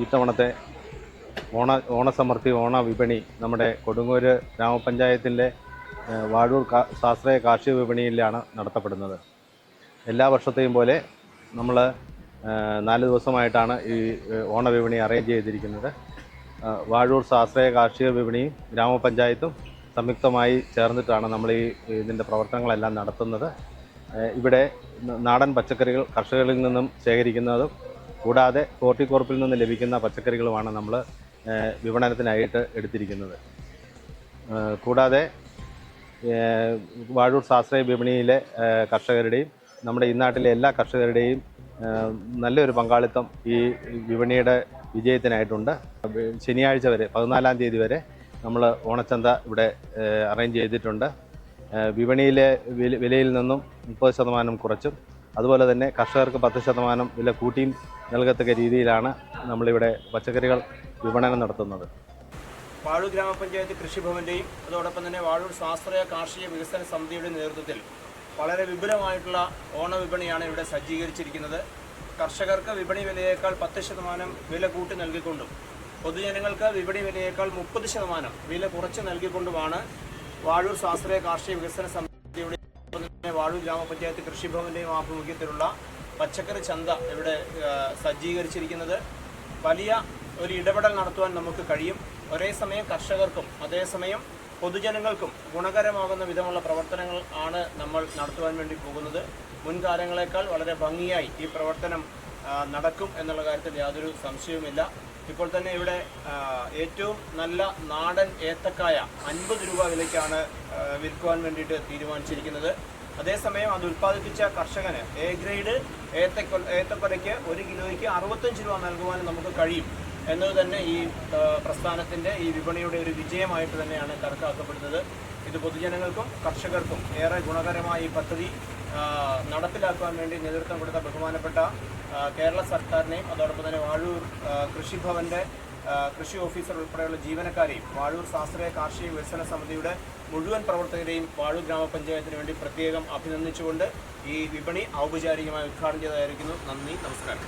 ഈ തവണത്തെ ഓണ ഓണസമൃദ്ധി ഓണ വിപണി നമ്മുടെ കൊടുങ്ങൂര് ഗ്രാമപഞ്ചായത്തിന്റെ വാഴൂർ ശാസ്ത്രീയ കാർഷിക വിപണിയിലാണ് നടത്തപ്പെടുന്നത്. എല്ലാ വർഷത്തെയും പോലെ നമ്മൾ നാല് ദിവസമായിട്ടാണ് ഈ ഓണ വിപണി അറേഞ്ച് ചെയ്തിരിക്കുന്നത്. വാഴൂർ ശാസ്ത്രീയ കാർഷിക വിപണിയും ഗ്രാമപഞ്ചായത്തും സംയുക്തമായി ചേർന്നിട്ടാണ് നമ്മൾ ഈ ഇതിന്റെ പ്രവർത്തനങ്ങളെല്ലാം നടത്തുന്നത്. ഇവിടെ നാടൻ പച്ചക്കറികൾ കർഷകരിൽ നിന്നും ശേഖരിക്കുന്നതും കൂടാതെ ഹോർട്ടിക്കോർപ്പിൽ നിന്ന് ലഭിക്കുന്ന പച്ചക്കറികളുമാണ് നമ്മൾ വിപണനത്തിനായിട്ട് എടുത്തിരിക്കുന്നത്. കൂടാതെ വാഴൂർ സ്വാശ്രയ വിപണിയിലെ കർഷകരുടെയും നമ്മുടെ ഈ നാട്ടിലെ എല്ലാ കർഷകരുടെയും നല്ലൊരു പങ്കാളിത്തം ഈ വിപണിയുടെ വിജയത്തിനായിട്ടുണ്ട്. ശനിയാഴ്ച വരെ പതിനാലാം തീയതി വരെ നമ്മൾ ഓണച്ചന്ത ഇവിടെ അറേഞ്ച് ചെയ്തിട്ടുണ്ട്. വിപണിയിലെ വിലയിൽ നിന്നും മുപ്പത് ശതമാനം കുറച്ചും അതുപോലെ തന്നെ കർഷകർക്ക് പത്ത് ശതമാനം വില കൂട്ടിയും നൽകത്തക്ക രീതിയിലാണ് നമ്മളിവിടെ പച്ചക്കറികൾ വിപണനം നടത്തുന്നത്. വാഴൂർ ഗ്രാമപഞ്ചായത്ത് കൃഷിഭവന്റെയും അതോടൊപ്പം തന്നെ വാഴൂർ ശാസ്ത്രീയ കാർഷിക വികസന സമിതിയുടെ നേതൃത്വത്തിൽ വളരെ വിപുലമായിട്ടുള്ള ഓണവിപണിയാണ് ഇവിടെ സജ്ജീകരിച്ചിരിക്കുന്നത്. കർഷകർക്ക് വിപണി വിലയേക്കാൾ പത്ത് ശതമാനം വില കൂട്ടി നൽകിക്കൊണ്ടും പൊതുജനങ്ങൾക്ക് വിപണി വിലയേക്കാൾ മുപ്പത് ശതമാനം വില കുറച്ച് നൽകിക്കൊണ്ടുമാണ് വാഴൂർ ശാസ്ത്രീയ കാർഷിക വികസന സമിതിയുടെ തന്നെ വാഴൂർ ഗ്രാമപഞ്ചായത്ത് കൃഷിഭവന്റെയും ആഭിമുഖ്യത്തിലുള്ള പച്ചക്കറി ചന്ത ഇവിടെ സജ്ജീകരിച്ചിരിക്കുന്നത്. വലിയ ഒരു ഇടപെടൽ നടത്തുവാൻ നമുക്ക് കഴിയും. ഒരേ സമയം കർഷകർക്കും അതേസമയം പൊതുജനങ്ങൾക്കും ഗുണകരമാകുന്ന വിധമുള്ള പ്രവർത്തനങ്ങൾ ആണ് നമ്മൾ നടത്തുവാൻ വേണ്ടി പോകുന്നത്. മുൻകാലങ്ങളെക്കാൾ വളരെ ഭംഗിയായി ഈ പ്രവർത്തനം നടക്കും എന്നുള്ള കാര്യത്തിൽ യാതൊരു സംശയവുമില്ല. ഇപ്പോൾ തന്നെ ഇവിടെ ഏറ്റവും നല്ല നാടൻ ഏത്തക്കായ അൻപത് രൂപ വിലയ്ക്കാണ് വിൽക്കുവാൻ വേണ്ടിയിട്ട് തീരുമാനിച്ചിരിക്കുന്നത്. അതേസമയം അത് ഉൽപ്പാദിപ്പിച്ച കർഷകന് എ ഗ്രേഡ് ഏത്തക്കൊ ഏത്തക്കൊലയ്ക്ക് ഒരു കിലോയ്ക്ക് അറുപത്തഞ്ച് രൂപ നൽകുവാനും നമുക്ക് കഴിയും എന്നത് തന്നെ ഈ പ്രസ്ഥാനത്തിന്റെ ഈ വിപണിയുടെ ഒരു വിജയമായിട്ട് തന്നെയാണ് കണക്കാക്കപ്പെടുന്നത്. ഇത് പൊതുജനങ്ങൾക്കും കർഷകർക്കും ഏറെ ഗുണകരമായ ഈ പദ്ധതി നടപ്പിലാക്കുവാൻ വേണ്ടി നേതൃത്വം കൊടുത്ത ബഹുമാനപ്പെട്ട കേരള സർക്കാരിനെയും അതോടൊപ്പം തന്നെ വാഴൂർ കൃഷിഭവന്റെ കൃഷി ഓഫീസർ ഉൾപ്പെടെയുള്ള ജീവനക്കാരെയും വാഴൂർ ശാസ്ത്രീയ കാർഷിക വികസന സമിതിയുടെ മുഴുവൻ പ്രവർത്തകരെയും വാഴൂർ ഗ്രാമപഞ്ചായത്തിന് വേണ്ടി പ്രത്യേകം അഭിനന്ദിച്ചുകൊണ്ട് ഈ വിപണി ഔപചാരികമായി ഉദ്ഘാടനം ചെയ്തതായിരിക്കുന്നു. നന്ദി നമസ്കാരം.